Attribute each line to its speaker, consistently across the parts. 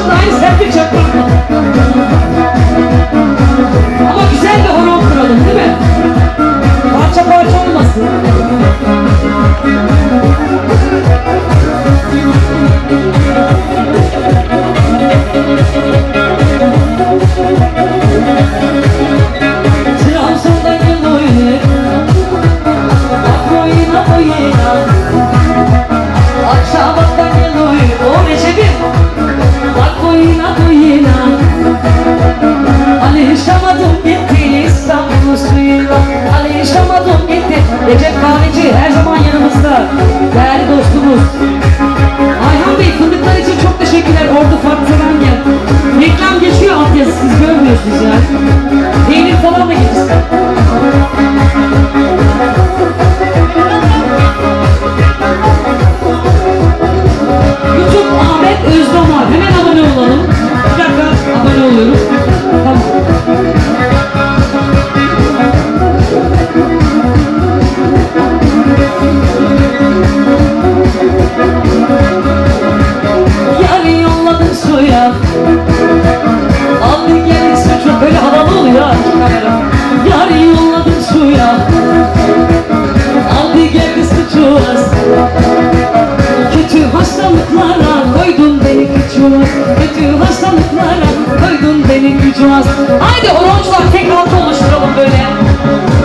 Speaker 1: karşımda aynı serpil çakmak. Ama güzel bir horon kuralım değil mi? Parça parça olmasın. Trabzon'da Recep Kahveci her zaman yanımızda. Değerli dostumuz. Ayhan Bey fındıklar için çok teşekkürler. Ordu Farklı Sevengen Reklam geçiyor altyazı siz görmüyorsunuz yani. Peynir falan da geçsin Yarı yolladın suya. Al bir gel sıçıyoruz Kötü hastalıklara koydun beni küçüğüz Kötü hastalıklara koydun beni küçüğüz Haydi horoncular tek halka oluşturalım böyle.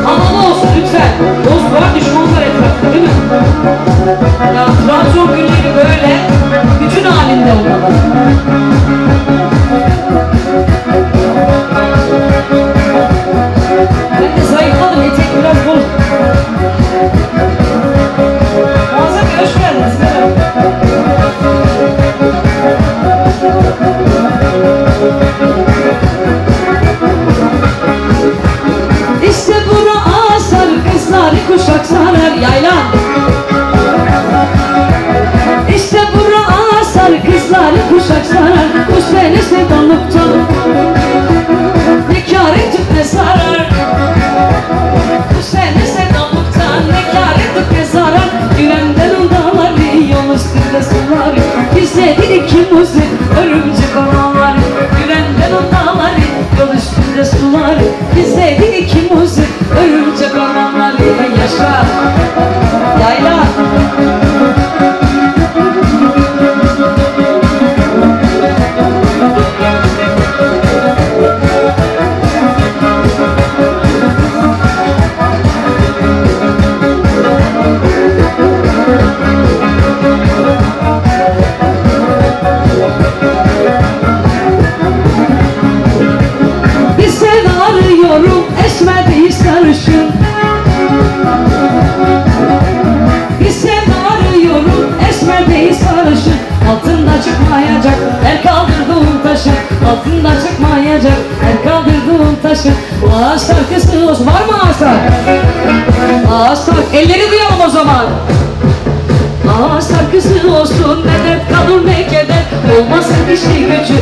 Speaker 1: Havalı olsun lütfen. Dost var düşman var etrafta değil mi? Ya Trabzon günleri böyle. Bütün halinde olmalı Yaşa Yayla. Bir değil sarışın Altında çıkmayacak. El kaldırdığım taşı Altında çıkmayacak. El kaldırdığım taşı. Ağaçlar kısıyoruz var mı ağaçlar? Ağaçlar elleri duyalım o zaman. Ağaçlar kızı olsun. Ne dert kalır ne keder? Olmasın işi gücü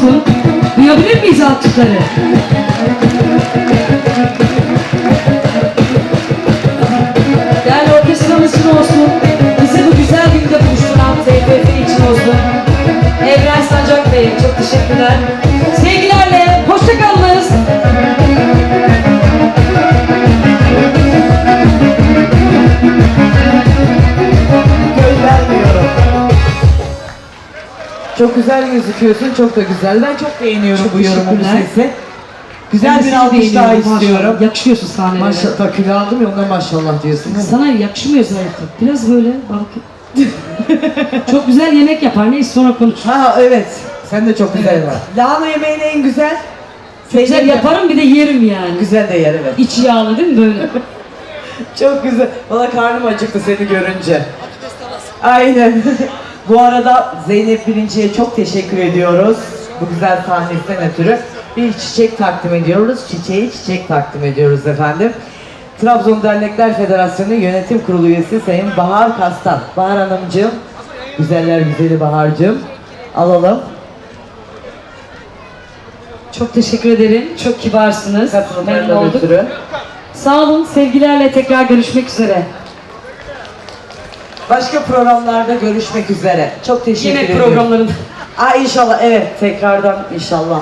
Speaker 1: olsun. Duyabilir miyiz alkışları? Değerli orkestramız için olsun. Bizi bu güzel günde buluşturan TFF için olsun. Evren Sancak Bey çok teşekkürler. Sevgilerle hoşçakalınız.
Speaker 2: Çok güzel gözüküyorsun, çok da güzel. Ben çok beğeniyorum
Speaker 1: Çok
Speaker 2: bu yorumu, bu
Speaker 1: teşekkürler.
Speaker 2: sesi. Güzel
Speaker 1: Ben
Speaker 2: bir alkış daha istiyorum.
Speaker 1: Yakışıyorsun sahnelere.
Speaker 2: Maşallah kilo aldım ya ona maşallah diyorsun.
Speaker 1: Sana yakışmıyor zayıflık. Biraz böyle bak. çok güzel yemek yapar. Neyse sonra konuş.
Speaker 2: Ha evet. Sen de çok güzel var. Lahana yemeğin en güzel.
Speaker 1: Güzel
Speaker 2: Sevdiğim-
Speaker 1: yaparım bir de yerim yani.
Speaker 2: Güzel de yer evet.
Speaker 1: İç yağlı değil mi böyle?
Speaker 2: Çok güzel. Valla karnım acıktı seni görünce. Aynen. Bu arada Zeynep Birinci'ye çok teşekkür ediyoruz. Bu güzel sahnesinden ötürü. Bir çiçek takdim ediyoruz. Çiçeği çiçek takdim ediyoruz efendim. Trabzon Dernekler Federasyonu Yönetim Kurulu üyesi Sayın Bahar Kastan. Bahar Hanımcığım, güzeller güzeli Bahar'cığım. Alalım.
Speaker 1: Çok teşekkür ederim. Çok kibarsınız. Memnun
Speaker 2: Katılımlarından
Speaker 1: olduk.
Speaker 2: ötürü.
Speaker 1: Sağ olun. Sevgilerle tekrar görüşmek üzere.
Speaker 2: Başka programlarda görüşmek üzere. Çok teşekkür
Speaker 1: Yemek
Speaker 2: ediyorum.
Speaker 1: programlarında.
Speaker 2: Aa inşallah evet tekrardan inşallah.